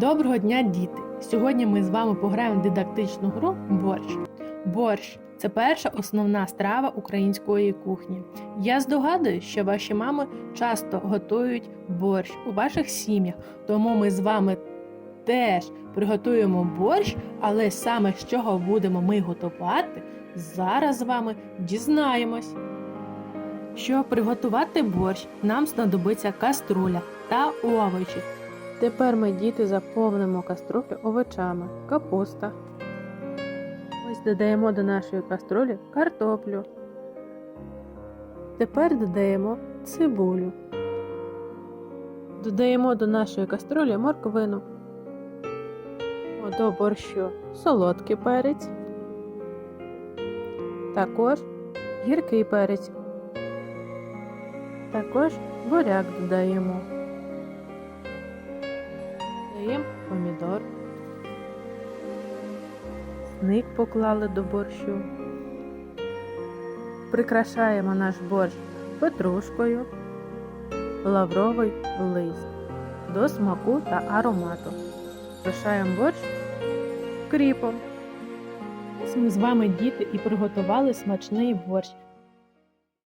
Доброго дня, діти! Сьогодні ми з вами пограємо в дидактичну гру борщ. Борщ це перша основна страва української кухні. Я здогадуюсь, що ваші мами часто готують борщ у ваших сім'ях, тому ми з вами теж приготуємо борщ, але саме з чого будемо ми готувати, зараз з вами дізнаємось. Щоб приготувати борщ, нам знадобиться каструля та овочі. Тепер ми діти заповнимо каструлю овочами, капуста. Ось додаємо до нашої каструлі картоплю. Тепер додаємо цибулю. Додаємо до нашої каструлі морквину. До борщу солодкий перець. Також гіркий перець. Також буряк додаємо. Додаємо помідор. Сник поклали до борщу. Прикрашаємо наш борщ петрушкою, лавровий лист до смаку та аромату. Прикрашаємо борщ кріпом. Ми з вами діти і приготували смачний борщ.